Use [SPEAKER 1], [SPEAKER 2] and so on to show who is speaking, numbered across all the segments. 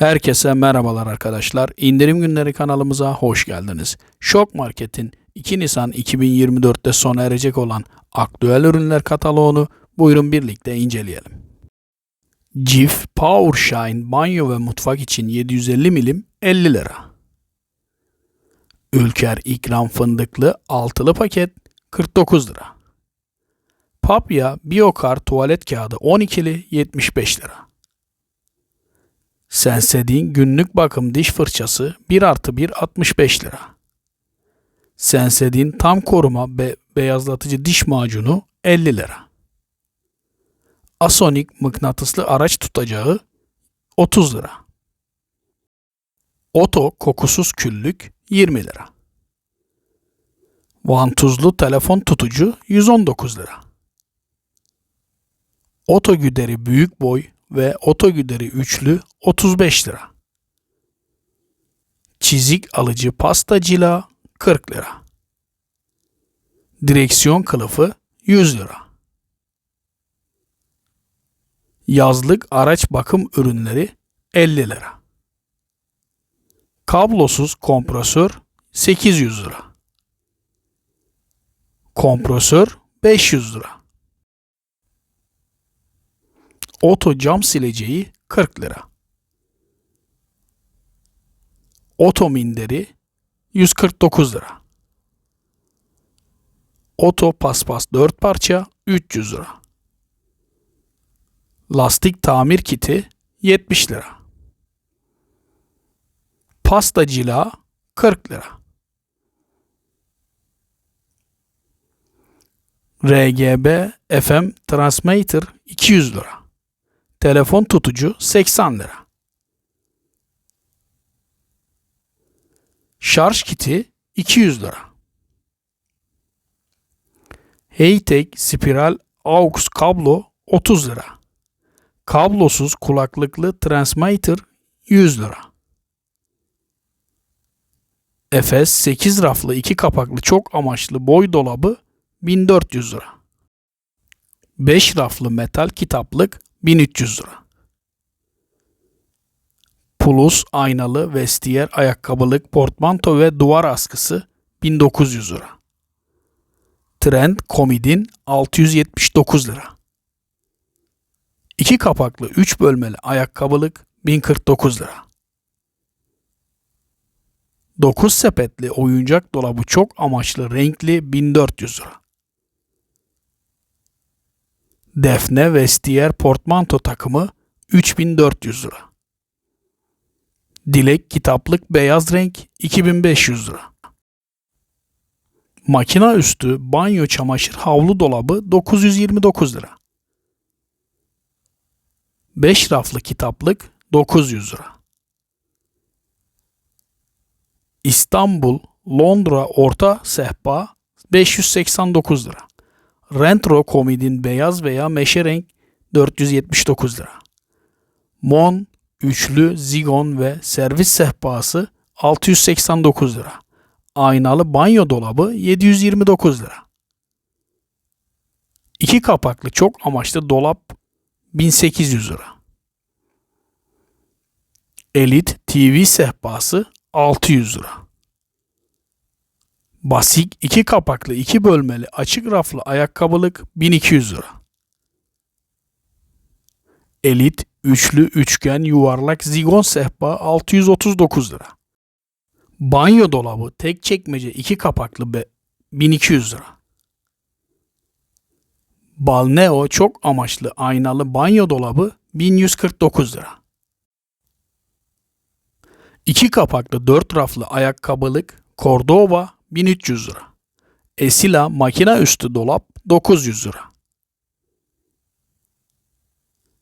[SPEAKER 1] Herkese merhabalar arkadaşlar. İndirim günleri kanalımıza hoş geldiniz. Şok Market'in 2 Nisan 2024'te sona erecek olan aktüel ürünler kataloğunu buyurun birlikte inceleyelim. Cif Power Shine banyo ve mutfak için 750 milim 50 lira. Ülker ikram fındıklı altılı paket 49 lira. Papya Biokar tuvalet kağıdı 12'li 75 lira. Sensedin günlük bakım diş fırçası 1 artı 1 65 lira. Sensedin tam koruma be- beyazlatıcı diş macunu 50 lira. Asonik mıknatıslı araç tutacağı 30 lira. Oto kokusuz küllük 20 lira. Vantuzlu telefon tutucu 119 lira. Oto güderi büyük boy ve oto güderi üçlü 35 lira. Çizik alıcı pasta cila 40 lira. Direksiyon kılıfı 100 lira. Yazlık araç bakım ürünleri 50 lira. Kablosuz kompresör 800 lira. Kompresör 500 lira. Oto cam sileceği 40 lira. Oto minderi 149 lira. Oto paspas 4 parça 300 lira. Lastik tamir kiti 70 lira. Pasta cila 40 lira. RGB FM transmitter 200 lira. Telefon tutucu 80 lira. Şarj kiti 200 lira. Heytek spiral aux kablo 30 lira. Kablosuz kulaklıklı transmitter 100 lira. Efes 8 raflı 2 kapaklı çok amaçlı boy dolabı 1400 lira. 5 raflı metal kitaplık 1300 lira. Plus aynalı vestiyer ayakkabılık portmanto ve duvar askısı 1900 lira. Trend komidin 679 lira. 2 kapaklı 3 bölmeli ayakkabılık 1049 lira. 9 sepetli oyuncak dolabı çok amaçlı renkli 1400 lira. Defne Vestiyer portmanto takımı 3400 lira. Dilek kitaplık beyaz renk 2500 lira. Makina üstü banyo çamaşır havlu dolabı 929 lira. 5 raflı kitaplık 900 lira. İstanbul, Londra orta sehpa 589 lira. Rentro komidin beyaz veya meşe renk 479 lira. Mon üçlü zigon ve servis sehpası 689 lira. Aynalı banyo dolabı 729 lira. İki kapaklı çok amaçlı dolap 1800 lira. Elit TV sehpası 600 lira. Basik iki kapaklı iki bölmeli açık raflı ayakkabılık 1200 lira. Elit üçlü üçgen yuvarlak zigon sehpa 639 lira. Banyo dolabı tek çekmece iki kapaklı be 1200 lira. Balneo çok amaçlı aynalı banyo dolabı 1149 lira. İki kapaklı dört raflı ayakkabılık Cordova 1300 lira. Esila makina üstü dolap 900 lira.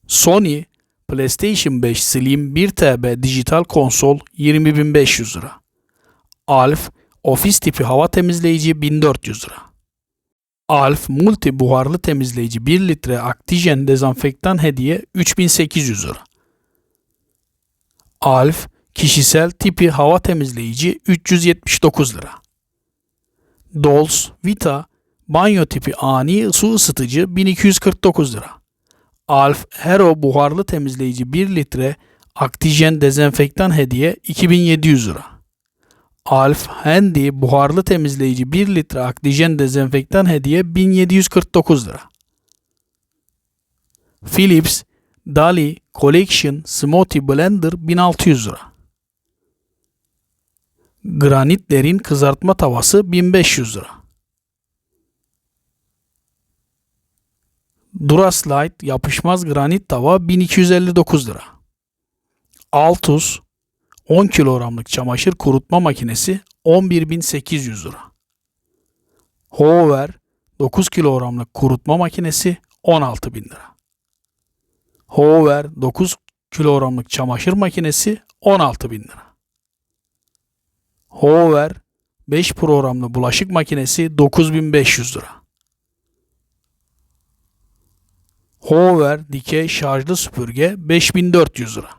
[SPEAKER 1] Sony PlayStation 5 Slim 1 TB dijital konsol 20500 lira. Alf ofis tipi hava temizleyici 1400 lira. Alf multi buharlı temizleyici 1 litre Actigen dezenfektan hediye 3800 lira. Alf kişisel tipi hava temizleyici 379 lira. Dolls Vita banyo tipi ani su ısıtıcı 1249 lira. Alf Hero buharlı temizleyici 1 litre Aktijen dezenfektan hediye 2700 lira. Alf Handy buharlı temizleyici 1 litre Aktijen dezenfektan hediye 1749 lira. Philips Dali Collection Smoothie Blender 1600 lira. Granit derin kızartma tavası 1500 lira. Duraslite yapışmaz granit tava 1259 lira. Altus 10 kilogramlık çamaşır kurutma makinesi 11.800 lira. Hover 9 kilogramlık kurutma makinesi 16.000 lira. Hover 9 kilogramlık çamaşır makinesi 16.000 lira. Hover 5 programlı bulaşık makinesi 9500 lira. Hover dikey şarjlı süpürge 5400 lira.